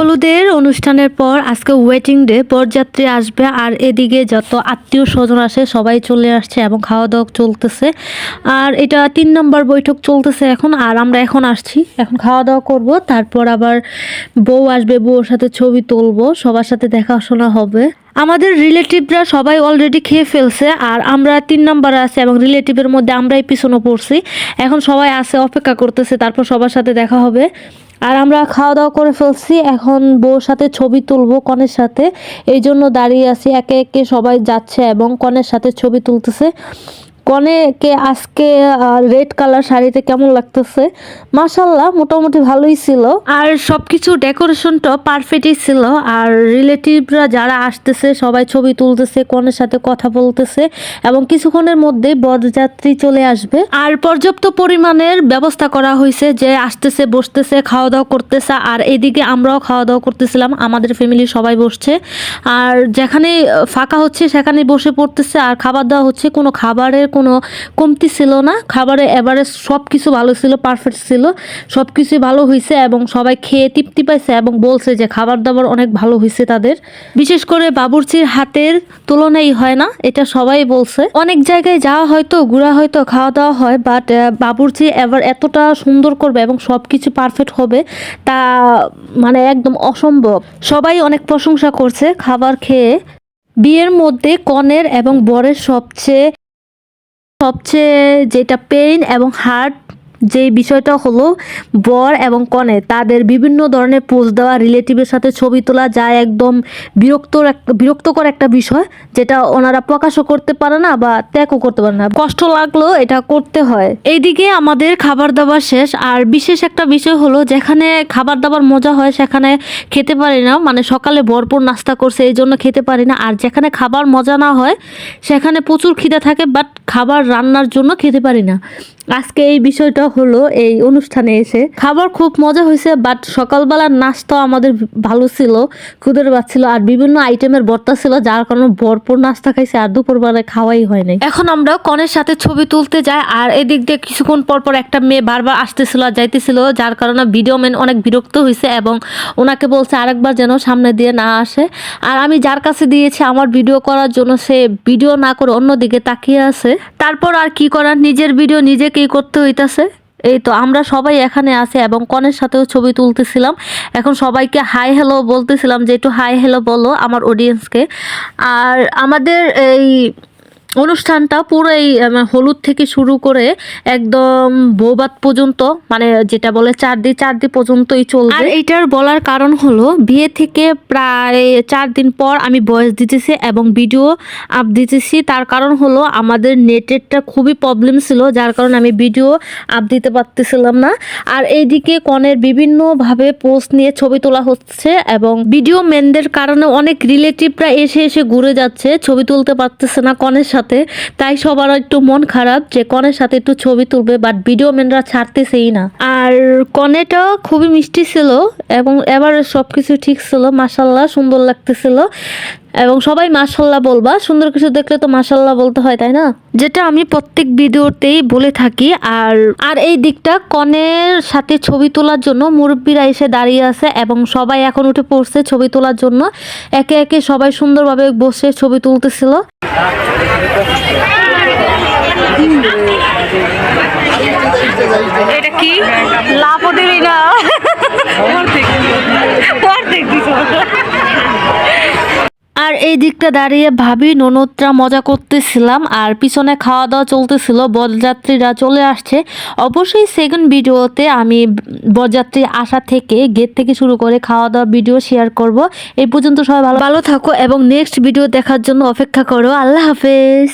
হলুদের অনুষ্ঠানের পর আজকে ওয়েটিং ডে বরযাত্রী আসবে আর এদিকে যত আত্মীয় স্বজন আসে, সবাই চলে আসছে এবং খাওয়া দাওয়া চলতেছে। আর এটা তিন নম্বর বৈঠক চলতেছে এখন, আর আমরা এখন আসছি। এখন খাওয়া দাওয়া করব, তারপর আবার বউ আসবে, বউর সাথে ছবি তুলবো, সবার সাথে দেখাশোনা হবে। আমাদের রিলেটিভরা সবাই অলরেডি খেয়ে ফেলছে, আর আমরা তিন নম্বরে আছে এবং রিলেটিভের মধ্যে আমরাই পিছনে পড়ছি। এখন সবাই আছে, অপেক্ষা করতেছে, তারপর সবার সাথে দেখা হবে। আর আমরা খাওয়া দাওয়া করে ফেলছি। এখন বউর সাথে ছবি তুলব, কনের সাথে। এই জন্য দাঁড়িয়ে আছি। একে একে সবাই যাচ্ছে এবং কনের সাথে ছবি তুলতেছে। কনেকে আজকে রেড কালার শাড়িতে কেমন লাগতেছে? মাসাল্লাহ মোটামুটি ভালোই ছিল। আর সবকিছু ডেকোরেশনটা পারফেক্টই ছিল। আর রিলেটিভরা যারা আসতেছে, সবাই ছবি তুলতেছে, কনের সাথে কথা বলতেছে এবং কিছুক্ষণের মধ্যেই বরযাত্রী চলে আসবে। আর পর্যাপ্ত পরিমাণের ব্যবস্থা করা হয়েছে যে আসতেছে, বসতেছে খাওয়া দাওয়া করতেছে। আর এদিকে আমরাও খাওয়া দাওয়া করতেছিলাম, আমাদের ফ্যামিলি সবাই বসছে। আর যেখানে ফাঁকা হচ্ছে সেখানে বসে পড়তেছে। আর খাবার দেওয়া হচ্ছে, কোনো খাবারের কোনো কমতি ছিল না। খাবারে এবারে সব কিছু ভালো ছিল পারফেক্ট ছিল। সব কিছুই ভালো হয়েছে এবং সবাই খেয়ে তৃপ্তি পাইছে এবং বলছে যে খাবার দাবার অনেক ভালো হয়েছে তাদের। বিশেষ করে বাবুর্চির হাতের তুলনাই হয় না, এটা সবাই বলছে। অনেক জায়গায় যাওয়া হয়তো, ঘোরা হয়তো খাওয়া দাওয়া হয় বাট বাবুর্চি এবার এতটা সুন্দর করবে এবং সব কিছু পারফেক্ট হবে তা মানে একদম অসম্ভব। সবাই অনেক প্রশংসা করছে খাবার খেয়ে। বিয়ের মধ্যে কনের এবং বরের সবচেয়ে সবচেয়ে যেটা পেইন এবং হার্ট যে বিষয়টা হলো বর এবং কনে, তাদের বিভিন্ন ধরনের পোস্ট দেওয়া রিলেটিভের সাথে ছবি তোলা যা একদম বিরক্তর এক- বিরক্তকর একটা বিষয়, যেটা ওনারা প্রকাশও করতে পারে না বা ত্যাগও করতে পারে না। কষ্ট লাগলেও এটা করতে হয়। এইদিকে আমাদের খাবার দাবার শেষ, আর বিশেষ একটা বিষয় হলো যেখানে খাবার দাবার মজা হয় সেখানে খেতে পারি না মানে সকালে ভরপুর নাস্তা করছে, এই জন্য খেতে পারি না, আর যেখানে খাবার মজা না হয় সেখানে প্রচুর খিদে থাকে বাট খাবার রান্নার জন্য খেতে পারি না। আজকে এই বিষয়টা হলো এই অনুষ্ঠানে এসে। খাবার খুব মজা হয়েছে বাট সকালবেলার নাস্তা আমাদের ভালো ছিল খুদের ছিল, আর বিভিন্ন আইটেমের বর্তা ছিল, যার কারণে ভরপুর নাস্তা খাইছে, আর দুপুরবেলায় খাওয়াই হয় নাই। এখন আমরা কনের সাথে ছবি তুলতে যাই, আর এদিক দিয়ে কিছুক্ষণ পর পর একটা মেয়ে বারবার আসতেছিল আর যাইতেছিল, যার কারণে ভিডিও ম্যান অনেক বিরক্ত হয়েছে এবং ওনাকে বলছে আরেকবার যেন সামনে দিয়ে না আসে। আর আমি যার কাছে দিয়েছি আমার ভিডিও করার জন্য, সে ভিডিও না করে অন্যদিকে তাকিয়ে আছে। তারপর আর কি করার? নিজের ভিডিও নিজেকেই করতে হইতাছে? এই তো আমরা সবাই এখানে আছে এবং কনের সাথেও ছবি তুলতেছিলাম। এখন সবাইকে হাই হ্যালো বলতেছিলাম যে, একটু হাই হ্যালো বলো আমার অডিয়েন্সকে আর আমাদের এই অনুষ্ঠানটা পুরো এই হলুদ থেকে শুরু করে একদম বৌবাত পর্যন্ত মানে যেটা বলে চার দিন চার দিন পর্যন্তই চলবে। আর এইটার বলার কারণ হলো, বিয়ে থেকে প্রায় চার দিন পর আমি বয়স দিতেছি এবং ভিডিও আপ দিতেছি। তার কারণ হলো, আমাদের নেটেরটা খুবই প্রবলেম ছিল, যার কারণে আমি ভিডিও আপ দিতে পারতেছিলাম না। আর এইদিকে কনের বিভিন্নভাবে পোস্ট নিয়ে ছবি তোলা হচ্ছে এবং ভিডিও মেনদের কারণে অনেক রিলেটিভরা এসে এসে ঘুরে যাচ্ছে, ছবি তুলতে পারতেছে না কনের সাথে। তাই সবার একটু মন খারাপ যে কনের সাথে একটু ছবি তুলবে বাট ভিডিও ম্যানরা ছাড়তেছেই না। আর কনেটা খুবই মিষ্টি ছিল এবং এবার সবকিছু ঠিক ছিল মাসাল্লাহ সুন্দর লাগতেছিল। এবং সবাই মাসাল্লাহ বলবা। সুন্দর কিছু দেখলে তো মাসাল্লাহ বলতে হয় তাই না? যেটা আমি প্রত্যেক ভিডিওতেই বলে থাকি। আর আর এই দিকটা কনের সাথে ছবি তোলার জন্য মুরব্বীরা এসে দাঁড়িয়ে আছে এবং সবাই এখন উঠে পড়ছে ছবি তোলার জন্য। একে একে সবাই সুন্দরভাবে বসে ছবি তুলতেছিল। এটা কি? দিবি না। এই দিকটা দাঁড়িয়ে ভাবি ননদরা মজা করতেছিলাম আর পিছনে খাওয়া দাওয়া চলতেছিল, বরযাত্রীরা চলে আসছে। অবশ্যই সেকেন্ড ভিডিওতে আমি বরযাত্রী আসা থেকে গেট থেকে শুরু করে খাওয়া দাওয়া ভিডিও শেয়ার করব। এই পর্যন্ত সবাই ভালো ভালো থাকো এবং নেক্সট ভিডিও দেখার জন্য অপেক্ষা করো। আল্লাহ হাফেজ।